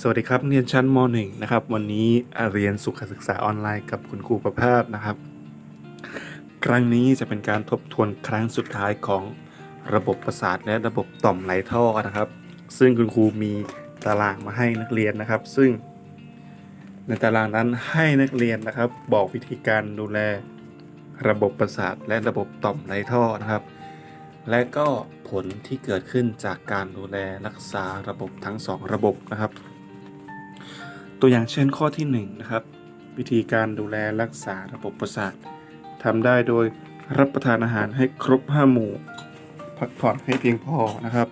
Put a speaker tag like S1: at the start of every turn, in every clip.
S1: สวัสดีครับเรียนชั้นม .1 นะครับ วันนี้เรียนสุขศึกษาออนไลน์กับคุณครูประภาสนะครับ ครั้งนี้จะเป็นการทบทวนครั้งสุดท้ายของระบบประสาทและระบบต่อมไหลท่อนะครับ ซึ่งคุณครูมีตารางมาให้นักเรียนนะครับ ซึ่ง ในตารางนั้นให้นักเรียนนะครับ บอกวิธีการดูแลระบบประสาทและระบบต่อมไหลท่อนะครับ และก็ผลที่เกิดขึ้นจากการดูแลรักษาระบบทั้งสองระบบนะครับ ตัวอย่างเช่นข้อที่1นะครับวิธีการดูแลรักษาระบบประสาททำได้โดยรับประทานอาหารให้ครบ5หมู่ พักผ่อนให้เพียงพอนะครับ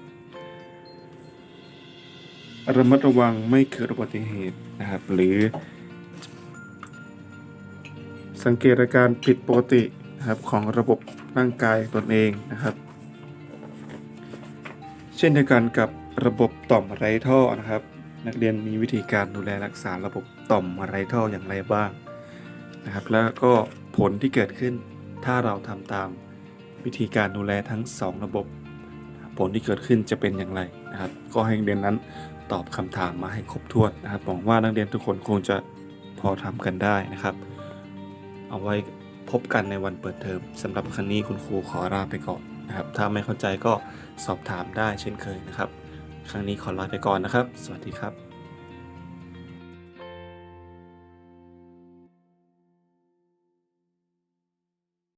S1: ระมัดระวังไม่เกิดอุบัติเหตุนะครับ หรือ สังเกตอาการผิดปกตินะครับของระบบร่างกายตนเองนะครับ เช่นเดียวกันกับระบบต่อมไร้ท่อนะครับ นักเรียนมีวิธีการดูแลรักษาระบบต่อมอะไรท่ออย่างไรบ้างนะครับ แล้วก็ผลที่เกิดขึ้นถ้าเราทำตามวิธีการดูแลทั้ง 2 ระบบ ผลที่เกิดขึ้นจะเป็นอย่างไรนะครับ ก็ให้นักเรียนนั้นตอบคำถามมาให้ครบถ้วนนะครับหวังว่านักเรียนทุกคนคงจะพอทำกันได้นะครับ เอาไว้พบกันในวันเปิดเทอมสำหรับครั้งนี้คุณครูขอลาไปก่อนนะครับ ถ้าไม่เข้าใจก็สอบถามได้เช่นเคยนะครับ ครั้งนี้ขอลาไปก่อนนะครับ สวัสดีครับ